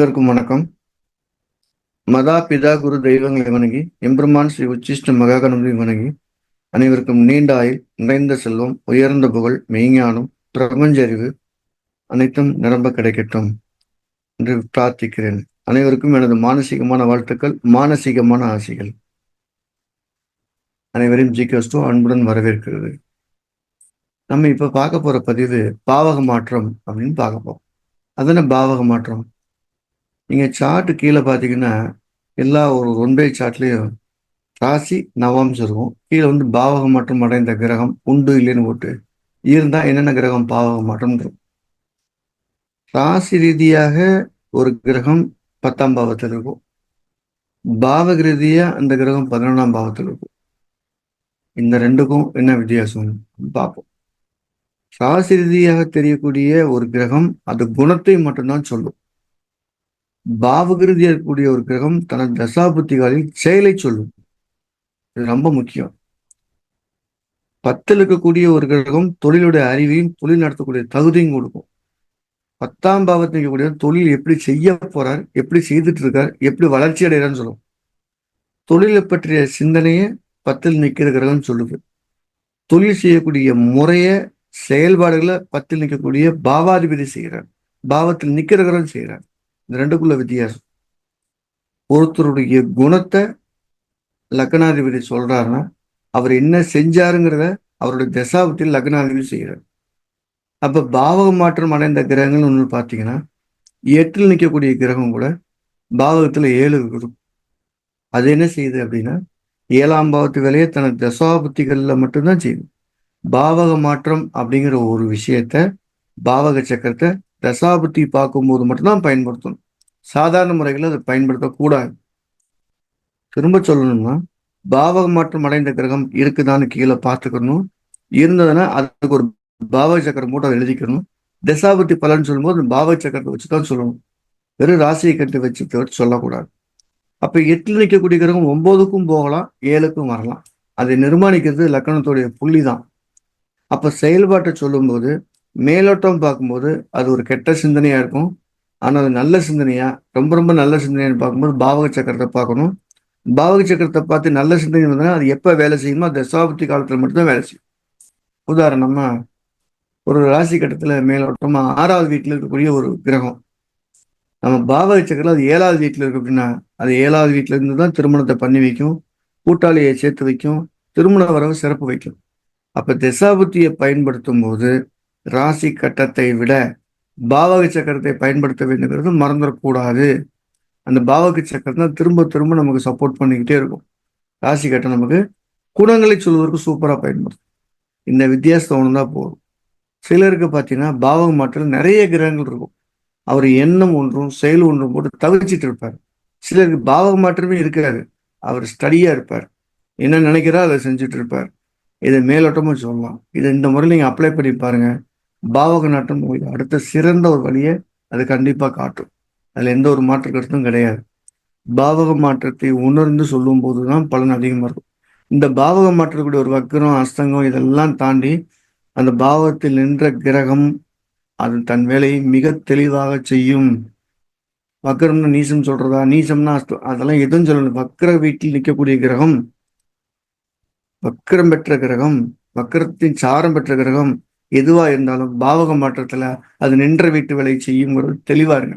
அனைவருக்கும் வணக்கம். மதா பிதா குரு தெய்வங்களை வணங்கி எம்பெருமான் ஸ்ரீ உச்சிஷ்ட மகாகணபதி வணங்கி அனைவருக்கும் நீண்ட ஆயுள் நிறைந்த செல்வம் உயர்ந்த புகழ் மெய்ஞானம் பிரபஞ்ச அறிவு அனைத்தும் நிரம்ப கிடைக்கட்டும் என்று பிரார்த்திக்கிறேன். அனைவருக்கும் எனது மானசீகமான வாழ்த்துக்கள் மானசீகமான ஆசைகள். அனைவரையும் ஜிகஸ்டோ அன்புடன் வரவேற்கிறது. நம்ம இப்போ பார்க்க போற பதிவு பாவக மாற்றம் அப்படின்னு பார்க்க போறோம். அதன பாவக மாற்றம்? நீங்கள் சார்ட்டு கீழே பார்த்தீங்கன்னா எல்லா ஒரு ஒன் பை ராசி நவாம்சம் இருக்கும் கீழே வந்து பாவகம் மற்றும் அடைந்த கிரகம் உண்டு இல்லைன்னு போட்டு இருந்தால் என்னென்ன கிரகம்? பாவகம் மற்றும் இருக்கும் ராசி ரீதியாக ஒரு கிரகம் பத்தாம் பாவத்தில் இருக்கும். பாவக ரீதியாக அந்த கிரகம் பதினொன்றாம் பாவத்தில் இருக்கும். இந்த ரெண்டுக்கும் என்ன வித்தியாசம் பார்ப்போம். ராசி ரீதியாக தெரியக்கூடிய ஒரு கிரகம் அது குணத்தை மட்டும்தான் சொல்லும். பாவகிருதியா இருக்கக்கூடிய ஒரு கிரகம் தனது தசாபுத்திகளில் செயலை சொல்லும். இது ரொம்ப முக்கியம். பத்தில் இருக்கக்கூடிய ஒரு கிரகம் தொழிலுடைய அறிவையும் தொழில் நடத்தக்கூடிய தகுதியும் கொடுக்கும். பத்தாம் பாவத்தில் இருக்கக்கூடிய தொழில் எப்படி செய்ய போறார் எப்படி செய்துட்டு இருக்கார் எப்படி வளர்ச்சி அடைகிறான்னு சொல்லும். தொழிலை பற்றிய சிந்தனையை பத்தில் நிற்கிற கிரகம் சொல்லுது. தொழில் செய்யக்கூடிய முறைய செயல்பாடுகளை பத்தில் நிற்கக்கூடிய பாவாதிபதி செய்கிறார். பாவத்தில் நிற்கிற கிரகம் செய்கிறார். இந்த ரெண்டுக்குள்ள வித்தியாசம். ஒருத்தருடைய குணத்தை லக்னாதிபதி சொல்றாருன்னா அவர் என்ன செஞ்சாருங்கிறத அவருடைய தசாபத்தில் லக்னாதிபதி செய்கிறார் அப்ப பாவக மாற்றம் அடைந்த கிரகங்கள் ஒன்று பார்த்தீங்கன்னா எட்டில் நிற்கக்கூடிய கிரகம் கூட பாவகத்துல ஏழு இருக்கும் அது என்ன செய்யுது அப்படின்னா ஏழாம் பாவத்து வேலையை தனது தசாபுத்திகள்ல மட்டும்தான் செய்யுது. பாவக மாற்றம் அப்படிங்கிற ஒரு விஷயத்த பாவக சக்கரத்தை தசாபுத்தி பார்க்கும்போது மட்டும்தான் பயன்படுத்தணும். சாதாரண முறைகளில் அதை பயன்படுத்தக்கூடாது திரும்ப சொல்லணும்னா பாவக மாற்றம் அடைந்த கிரகம் இருக்குதான்னு கீழே பார்த்துக்கணும். இருந்ததுன்னா அதுக்கு ஒரு பாவக சக்கரம் மூட்டை எழுதிக்கணும். தசாபுத்தி பலன் சொல்லும்போது பாவக சக்கரத்தை வச்சு தான் சொல்லணும். வெறும் ராசியை கட்டி வச்சு தவிர்த்து சொல்லக்கூடாது. அப்போ எட்டில் நிற்கக்கூடிய கிரகம் ஒம்போதுக்கும் போகலாம் ஏழுக்கும் வரலாம். அதை நிர்மாணிக்கிறது லக்கணத்துடைய புள்ளி தான் அப்போ செயல்பாட்டை சொல்லும்போது மேலோட்டம் பார்க்கும்போது அது ஒரு கெட்ட சிந்தனையாக இருக்கும். ஆனால் அது நல்ல சிந்தனையா ரொம்ப ரொம்ப நல்ல சிந்தனைன்னு பார்க்கும்போது பாவக சக்கரத்தை பார்க்கணும். பாவக சக்கரத்தை பார்த்து நல்ல சிந்தனை வந்ததுன்னா அது எப்போ வேலை செய்யுமோ தசாபத்தி காலத்தில் மட்டும்தான் வேலை செய்யும். உதாரணமாக ஒரு ராசி கட்டத்தில் மேலோட்டமாக ஆறாவது வீட்டில் இருக்கக்கூடிய ஒரு கிரகம். நம்ம பாவக சக்கரம் அது ஏழாவது வீட்டில் இருக்கு அப்படின்னா அது ஏழாவது வீட்டில் இருந்து தான் திருமணத்தை பண்ணி வைக்கும் கூட்டாளியை சேர்த்து வைக்கும் திருமண வரவு சிறப்பு வைக்கும். அப்போ திசாபுத்தியை பயன்படுத்தும் போது ராசி கட்டத்தை விட பாவக சக்கரத்தை பயன்படுத்த வேண்டுங்கிறது மறந்துடக்கூடாது அந்த பாவக சக்கரத்தை திரும்ப திரும்ப நமக்கு சப்போர்ட் பண்ணிக்கிட்டே இருக்கும். ராசி கட்டம் நமக்கு குணங்களை சொல்வதற்கு சூப்பராக பயன்படுத்தும் இந்த வித்தியாசத்தை ஒன்று போதும். சிலருக்கு பார்த்தீங்கன்னா பாவக மாற்றத்தில் நிறைய கிரகங்கள் இருக்கும். அவர் எண்ணம் ஒன்றும் செயல் ஒன்றும் போட்டு தவிச்சிட்டு இருப்பார். சிலருக்கு பாவக மாற்றமே இருக்காது. அவர் ஸ்டடியாக இருப்பார். என்ன நினைக்கிறா அதை செஞ்சுட்டு இருப்பார். இதை மேலோட்டமாக சொல்லலாம். இதை இந்த முறையில் நீங்கள் அப்ளை பண்ணி பாருங்கள் பாவக நாட்டம் உங்களுக்கு அடுத்த சிறந்த ஒரு வழியை அது கண்டிப்பாக காட்டும். அதில் எந்த ஒரு மாற்று கருத்தும் கிடையாது. பாவக மாற்றத்தை உணர்ந்து சொல்லும் போதுதான் பலன் அதிகமாக இருக்கும். இந்த பாவக மாற்றக்கூடிய ஒரு வக்கரம் அஸ்தங்கம் இதெல்லாம் தாண்டி அந்த பாவத்தில் நின்ற கிரகம் அது தன் வேலையை மிக தெளிவாக செய்யும். வக்கரம்னு நீசம் சொல்றதா? நீசம்னா அஸ்தம் அதெல்லாம் எதுவும் சொல்லணும் வக்கர வீட்டில் நிற்கக்கூடிய கிரகம் வக்கரம் பெற்ற கிரகம் வக்கரத்தின் சாரம் பெற்ற கிரகம் எதுவா இருந்தாலும் பாவக மாற்றத்துல அது நின்ற வீட்டு வேலை செய்யுங்கிறது தெளிவா இருங்க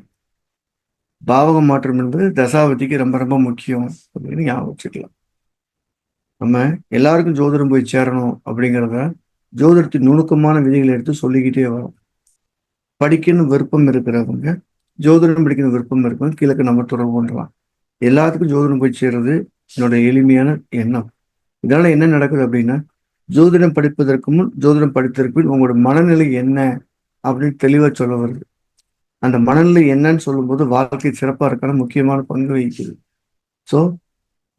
பாவக மாற்றம் என்பது தசாவதிக்கு ரொம்ப ரொம்ப முக்கியம் அப்படின்னு ஞாபகம் வச்சுக்கலாம். நம்ம எல்லாருக்கும் ஜோதிடம் போய் சேரணும் அப்படிங்கிறத ஜோதிடத்தின் நுணுக்கமான விதிகளை எடுத்து சொல்லிக்கிட்டே வரோம். படிக்கணும் விருப்பம் இருக்கிறவங்க ஜோதிடம் படிக்கணும் விருப்பம் இருக்கவங்க கீழே நம்ம தொடர்பு பண்ணலாம் எல்லாத்துக்கும் ஜோதிடம் போய் சேர்றது என்னோட எளிமையான எண்ணம். இதனால என்ன நடக்குது அப்படின்னா ஜோதிடம் படிப்பதற்கு முன் ஜோதிடம் படித்ததற்கு பின் உங்களோட மனநிலை என்ன அப்படின்னு தெளிவாக சொல்ல வருது. அந்த மனநிலை என்னன்னு சொல்லும்போது வாழ்க்கை சிறப்பாக இருக்கான முக்கியமான பங்கு வகிக்குது. ஸோ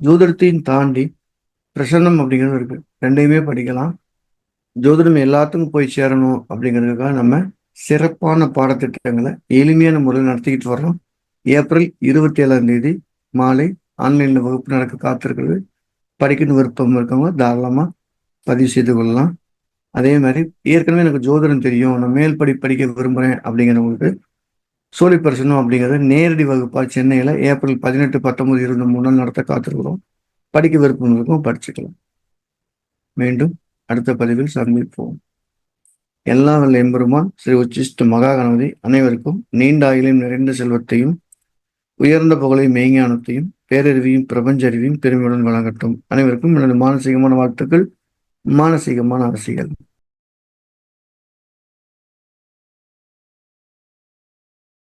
ஜோதிடத்தையும் தாண்டி பிரசன்னம் அப்படிங்கிறது இருக்கு. ரெண்டையுமே படிக்கலாம். ஜோதிடம் எல்லாத்துக்கும் போய் சேரணும் அப்படிங்கிறதுக்காக நம்ம சிறப்பான பாடத்திட்டங்களை எளிமையான முறையில் நடத்திக்கிட்டு வர்றோம். ஏப்ரல் இருபத்தி ஏழாம் தேதி மாலை ஆன்லைனில் வகுப்பு நடக்க காத்திருக்கிறது. படிக்கணும் விருப்பம் இருக்கவங்க தாராளமாக பதிவு செய்து கொள்ளலாம். அதே மாதிரி ஏற்கனவே எனக்கு ஜோதிடம் தெரியும். நான் மேல் படி படிக்க விரும்புகிறேன் அப்படிங்கிறவங்களுக்கு சோழி பிரசனம் அப்படிங்கிறது நேரடி வகுப்பாக சென்னையில் ஏப்ரல் பதினெட்டு பத்தொன்பது இருபது மூணு நாள் நடத்த காத்திருக்கிறோம். படிக்க விருப்பம் இருக்கும் படிச்சுக்கலாம். மீண்டும் அடுத்த பதிவில் சந்திப்போம். எல்லா வல்ல எம்பெருமான் ஸ்ரீ உச்சிஷ்ட மகா கணபதி அனைவருக்கும் நீண்ட ஆயிலையும் நிறைந்த செல்வத்தையும் உயர்ந்த புகழையும் மெய்ஞானத்தையும் பேரறிவையும் பிரபஞ்ச அறிவையும் பெருமையுடன் வழங்கட்டும். அனைவருக்கும் எனது மானசீகமான வாழ்த்துக்கள். மானசீகமான அரசியல்